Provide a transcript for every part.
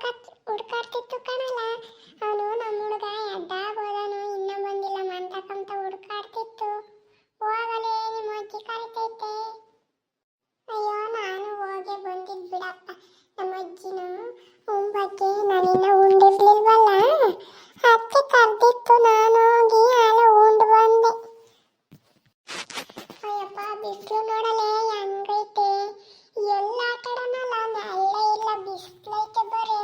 ಹುಡ್ಕಾಡ್ ಹುಡ್ಕಾಡ್ತಿತ್ತು ಕಣಲ್ಲ. ಅವನು ನಮ್ಮ ಹುಡುಗ ಎಡ್ಡಾಗ ಹೋದನು ಇನ್ನೂ ಬಂದಿಲ್ಲ ಮಂತಕಂತ ಹುಡ್ಕಾಡ್ತಿತ್ತು. ಹೋಗಲೇ ನಿಮ್ಮ ಅಜ್ಜಿ ಕರಿತೈತೆ. ಅಯ್ಯೋ, ನಾನು ಹೋಗಿ ಬಂದಿದ್ ಬಿಡಪ್ಪ. ನಮ್ಮ ಅಜ್ಜಿನೂ ಬಗ್ಗೆ ನಾನಿನ್ನ ಉಂಡಿರ್ಲಿಲ್ವಲ್ಲ ಅದಕ್ಕೆ ಕರ್ದಿತ್ತು ನಾನು ಹೋಗಿ ಹಾಲು ಉಂಡು ಬಂದೆ ಅಯ್ಯಪ್ಪ ಬಿಸಿಲು ನೋಡಲೆ ಹೆಂಗೈತೆ ಎಲ್ಲ ಆಟಾಡೋಣಲ್ಲ ಅಲ್ಲೇ ಇಲ್ಲ ಬಿಸಿಲೈತೆ ಬರೇ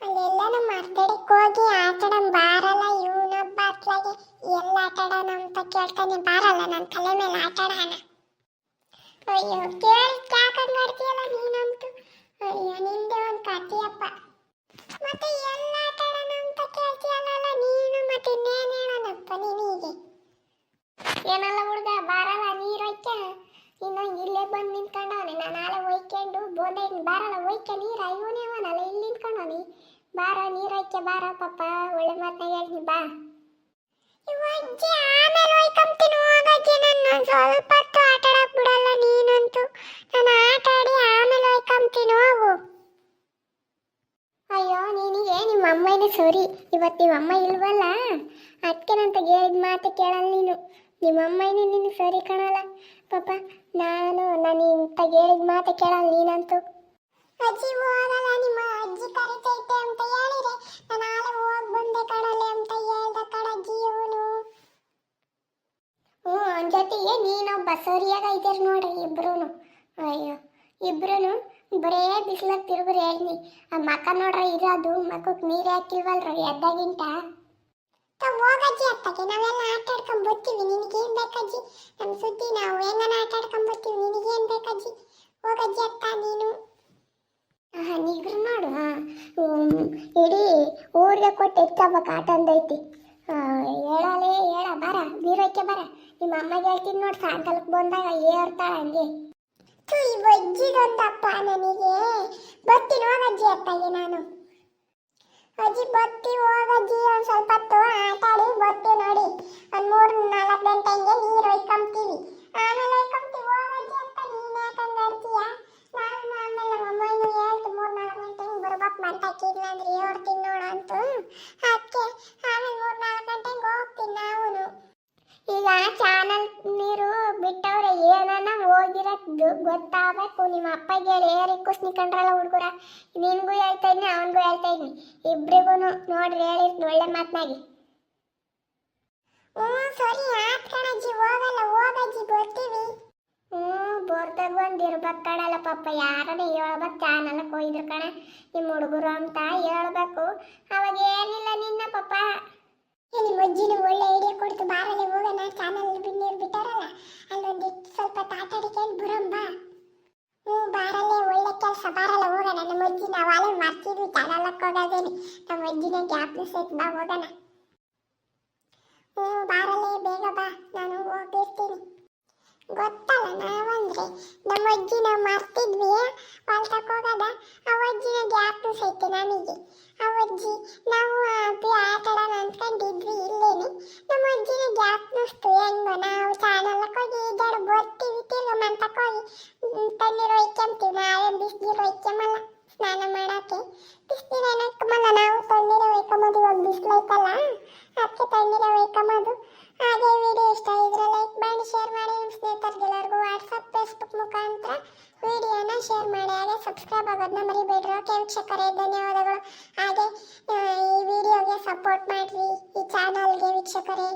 ಅಲ್ಲೆಲ್ಲನೂ ಮರ್ದಡಿಗೆ ಹೋಗಿ ಆಟಾಡಂ ಬಾರಲ್ಲ ಇವನೊಬ್ಬ ಅತ್ಲಾಗೆ ಎಲ್ಲ ಆಟಾಡೋಣ ಕೇಳ್ತಾನೆ ಬಾರಲ್ಲ ನನ್ನ ತಲೆ ಮೇಲೆ ಆಟಾಡೋಣ ಅಯ್ಯೋ, ಕೇಳಿ ಯಾಕಂಗಾಡ್ತೀಯಲ್ಲ ನೀನಂತೂ? ಅಯ್ಯೋ, ನಿಂದೆ ಒಂದು ಕಥೆಯಪ್ಪ ಮತ್ತೆ ಎಲ್ಲ ಆಟಾಡೋಣ ಅಂತ ಕೇಳ್ತೀಯಲ್ಲ ನೀನು ಮತ್ತೆ ಇನ್ನೇನು ಹೇಳೋಣಪ್ಪ ನಿನಗೆ ಏನಲ್ಲ ಹುಡುಗ, ಬಾರಲ್ಲ ನೀರು ಐತೆ ಇನ್ನು ಇಲ್ಲೇ ಬಂದು ನಿಂತ್ಕೊಂಡವನೆ. ನಾನು ನಾಳೆ ಒಯ್ಕೊಂಡು ಬೋಂದೆ ಬಾರಲ್ಲ ಒಯ್ಕ ನೀರು? ಇವನೇ ಅವನಲ್ಲ, ಇಲ್ಲಿ ನಿಂತ್ಕೊಂಡವನಿ. ಬಾರ ನೀರು ಒಯ್ಕೆ ಬಾರ ಪಾಪ. ಒಳ್ಳೆ ಮಾತನ್ನ ಹೇಳ್ತೀನಿ, ಬಾ. ಸರಿ. ಇವತ್ತು ನಿಮ್ಮ ಅಮ್ಮ ಇಲ್ವಲ್ಲ? ಅದಕ್ಕೆ ನಂತ ಹೇಳಿದ ಮಾತು ಕೇಳಲ್ಲ ನೀನು. ನಿಮ್ಮ ಅಮ್ಮನೇ ನೀನು ಸರಿ ಕಾಣಲ್ಲ. ಪಾಪ, ನಾನು ನಾನು ಇಂಥ ಹೇಳಿದ ಮಾತು ಕೇಳಲ್ಲ ನೀನಂತೂ. ಅಜ್ಜಿ, ಹೋಗಲ್ಲ, ನಿಮ್ಮ ಅಜ್ಜಿ ಕರಿತೈತೆ ಅಂತ ಹೇಳಿದ್ರೆ ನಾನು ನಾಳೆ ಹೋಗಿ ಬಂದೆ ಕಣಲೆ ಅಂತ ಹೇಳ್ದ ಕಣಜ್ಜಿ ಇವನು ಹ್ಞೂ ಅವನ ಜೊತೆಗೆ ಬಸವರಿಯಾಗ ಇದ್ದೀರಿ ನೋಡ್ರಿ ಇಬ್ರು ಅಯ್ಯೋ ಇಬ್ರು ಬರೇ ಬಿಸಿಲಾಗ ತಿರುಗ್ರಿ ಹೇಳ್ನಿ. ಆ ಮಕ್ಕ ನೋಡ್ರಿ ಇರೋದು ಮಕ್ಕಕ್ಕೆ ನೀರು ಹಾಕಿವಲ್ರಿ ಎದ್ದಾಗಿಂಟ ಹೋಗಜ್ಜಿ ಅತ್ತಗೆ ನಾವೆಲ್ಲ ಆಟ ಆಡ್ಕೊಂಡ್ ಬರ್ತೀವಿ. ನಿನಗೇನ್ ಬೇಕಜ್ಜಿ? ನಮ್ಮ ಸುದ್ದಿ ನಾವು ಏನಾನ ಆಟ ಆಡ್ಕೊಂಡ್ ಬರ್ತೀವಿ? ನಿನಗೇನ್ ಬೇಕಜ್ಜಿ? ಹೋಗಜ್ಜಿ ಅತ್ತ ನೀನು. ಆಹಾ ನಿಗ್ರು ನೋಡು ಹಾ. ಇಡೀ ಊರಿಗೆ ಕೊಟ್ಟು ಎತ್ತಬೇಕು ಆಟ ಅಂದೈತಿ ಹೇಳಲೇ, ಹೇಳ, ಬರ, ಬೀರೋಕೆ ಬರ. ನಿಮ್ಮ ಅಮ್ಮಗೆ ಹೇಳ್ತೀನಿ ನೋಡಿ, ಸಾಯಂಕಾಲಕ್ಕೆ ಬಂದಾಗ ಏರ್ತಾಳ ಹಂಗೆ. ಈ ಬಜ್ಜಿದೊಂದಪ್ಪ ನನಗೆ. ಬರ್ತೀನಿ ಹೋಗಜ್ಜಿ ಅತ್ತಾಗೆ ನಾನು. ಅಜ್ಜಿ ಬತ್ತಿ ಹೋಗಜ್ಜಿ ಒಂದು ಸ್ವಲ್ಪ ಹೊತ್ತು ಆಟಾಡಿ ಬತ್ತಿ ನೋಡಿ. ಒಂದು ಮೂರು, ನಾಲ್ಕು ಗಂಟೆ ಹಂಗೆ ನೀರು ಒಯ್ಕೊಂತೀವಿ. ಆಮೇಲೆ ಒಯ್ಕೊಂತೀವಿ. ಹೋಗಜ್ಜಿ ಅಂತ ನೀನು ಯಾಕಂಗೆ ಆಡ್ತೀಯ ನಾನು ಆಮೇಲೆ ಅಮ್ಮನೂ ಹೇಳ್ತು, ಮೂರು, ನಾಲ್ಕು ಗಂಟೆ ಹಿಂಗೆ ಬರ್ಬೇಕು, ಮಂಟಕ್ಕೆ ಇಲ್ಲಾಂದ್ರೆ ಹೇಳ್ತೀನಿ ನೋಡು ಅಂತು. ಗೊತ್ತಾಗಬೇಕು. ನಿಮ್ಮ ಅಪ್ಪಗೆ ಹೇಳಿ ಏರಿ ಕುಸ್ನಿಕೊಂಡ್ರಲ್ಲ ಹುಡುಗರ? ನಿನ್ಗೂ ಹೇಳ್ತಾ ಇದ್ದೀನಿ ಅವನಿಗೂ ಹೇಳ್ತಾ ಇದ್ದೀನಿ ಇಬ್ರಿಗೂ ನೋಡ್ರಿ ಹೇಳಿ ಒಳ್ಳೆ ಮಾತನಾಗಿ. ಹ್ಞೂ ಸರಿ ಆತ್ ಕಣಜ್ಜಿ ಹೋಗಲ್ಲ ಹೋಗಜ್ಜಿ ಬರ್ತೀವಿ. ಹ್ಞೂ ಬೋರ್ದಾಗ ಒಂದು ಇರ್ಬೇಕು ಕಣಲ್ಲ ಪಾಪ. ಯಾರನ್ನ ಹೇಳ್ಬೇಕು ಚಾನಲ್ಗೆ ಹೋಗಿದ್ರು ಕಣ. ನಿಮ್ಮ ಹುಡುಗರು ಅಂತ ಹೇಳ್ಬೇಕು. ಅವಾಗ ಏನಿಲ್ಲ ನಿನ್ನ ಪಾಪ. ನಿಮ್ಮ ಅಜ್ಜಿನ ಒಳ್ಳೆ ಐಡಿಯಾ ಕೊಡ್ತು. ಬಾರಲ್ಲಿ ಹೋಗೋಣ. ಚಾನಲ್ ನೀರು ಬಿಟ್ಟಾರಲ್ಲ? ಅಲ್ಲೊಂದು ಸ್ವಲ್ಪ ತಾತಾಡಿಕೊಂಡು ಬರೋಣ ಬಾ. ಹ್ಞೂ ಬಾರಲ್ಲೇ ಒಳ್ಳೆ ಕೆಲಸ. ಬಾರಲ್ಲ ಹೋಗೋಣ. ನಮ್ಮ ಅಜ್ಜಿ, ನಾವು ಅಲ್ಲೇ ಮಾಡ್ತಿದ್ವಿ. ಚಾನಲಕ್ಕೆ ಹೋಗೋದೇನೆ. ನಮ್ಮ ಅಜ್ಜಿನ ಗ್ಯಾಪ್ನ ಸೇತ್ ಬಾ ಹೋಗೋಣ. ಹ್ಞೂ ಬಾರಲ್ಲೇ ಬೇಗ ಬಾ. ನಾನು ಹೋಗಿರ್ತೀನಿ ಗೊತ್ತಲ್ಲ ನಾವಂದ್ರೆ ನಮ್ಮ ಅಜ್ಜಿ ನಾವು ಸುಸ್ತು ಹೆಂಗೋ ನಾವು ಚಾನಲ್ಗೆ ಹೋಗಿ ಈಜಾಡು ಬರ್ತೀವಿ ತಿರುಗ ಮಂತಕ್ಕೆ ಹೋಗಿ. ತಣ್ಣೀರು ಒಯ್ಕೊಂತೀವಿ ನಾವೇ ಬಿಸಿನೀರು ಒಯ್ಕೊಂಬಲ್ಲ ಸ್ನಾನ ಮಾಡಕ್ಕೆ. ಬಿಸಿನೀರು ಏನು ನಾವು ತಣ್ಣೀರು ಒಯ್ಕೊಂಬೋದು ಇವಾಗ ಬಿಸಿಲು ಐತಲ್ಲ? ಅದಕ್ಕೆ ತಣ್ಣೀರು ಒಯ್ಕೊಂಬೋದು ಹಾಗೆ ವಿಡಿಯೋ ಇಷ್ಟ ಇದ್ರೆ ಲೈಕ್ ಮಾಡಿ, ಶೇರ್ ಮಾಡಿ. ನಿಮ್ಮ ಸ್ನೇಹಿತರಿಗೆಲ್ಲರಿಗೂ ವಾಟ್ಸಪ್ ಫೇಸ್ಬುಕ್ ಮುಖಾಂತರ ವಿಡಿಯೋನ ಶೇರ್ ಮಾಡಿ. ಹಾಗೆ ಸಬ್ಸ್ಕ್ರೈಬ್ ಆಗೋದನ್ನ ಮರಿಬೇಡ್ರಿ. ಓಕೆ ವೀಕ್ಷಕರೇ, ಧನ್ಯವಾದಗಳು. ಹಾಗೆ ಈ ವಿಡಿಯೋಗೆ ಸಪೋರ್ಟ್ ಮಾಡಿರಿ. ಈ ಚಾನಲ್ಗೆ ವೀಕ್ಷಕರೇ.